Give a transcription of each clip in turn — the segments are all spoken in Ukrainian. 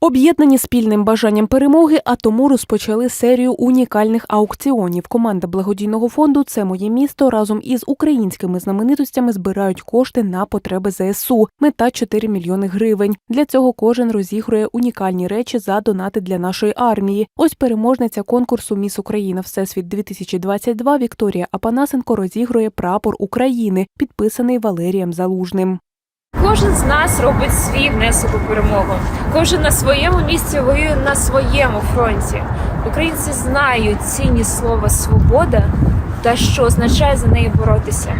Об'єднані спільним бажанням перемоги, а тому розпочали серію унікальних аукціонів. Команда благодійного фонду Це моє місто разом із українськими знаменитостями збирають кошти на потреби ЗСУ. Мета 4 мільйони гривень. Для цього кожен розігрує унікальні речі за донати для нашої армії. Ось переможниця конкурсу Міс Україна Всесвіт 2022 Вікторія Апанасенко розігрує прапор України, підписаний Валерієм Залужним. Кожен з нас робить свій внесок у перемогу. Кожен на своєму місці воює на своєму фронті. Українці знають цінність слова свобода та що означає за неї боротися.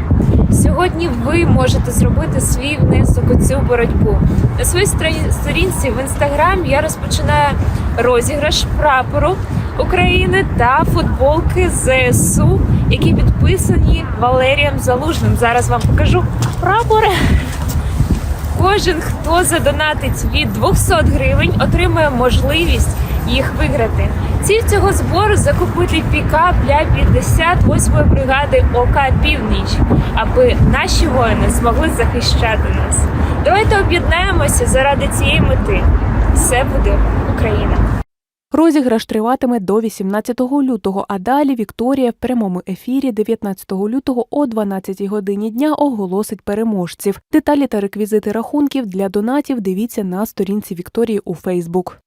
Сьогодні ви можете зробити свій внесок у цю боротьбу. На своїй сторінці в інстаграм я розпочинаю розіграш прапору України та футболки ЗСУ, які підписані Валерієм Залужним. Зараз вам покажу прапори. Кожен, хто задонатить від 200 гривень, отримує можливість їх виграти. Ціль цього збору закупити пікап для 58-ї бригади ОК Північ, аби наші воїни змогли захищати нас. Давайте об'єднаємося заради цієї мети. Все буде Україна. Розіграш триватиме до 18 лютого, а далі Вікторія в прямому ефірі 19 лютого о 12 годині дня оголосить переможців. Деталі та реквізити рахунків для донатів дивіться на сторінці Вікторії у Фейсбук.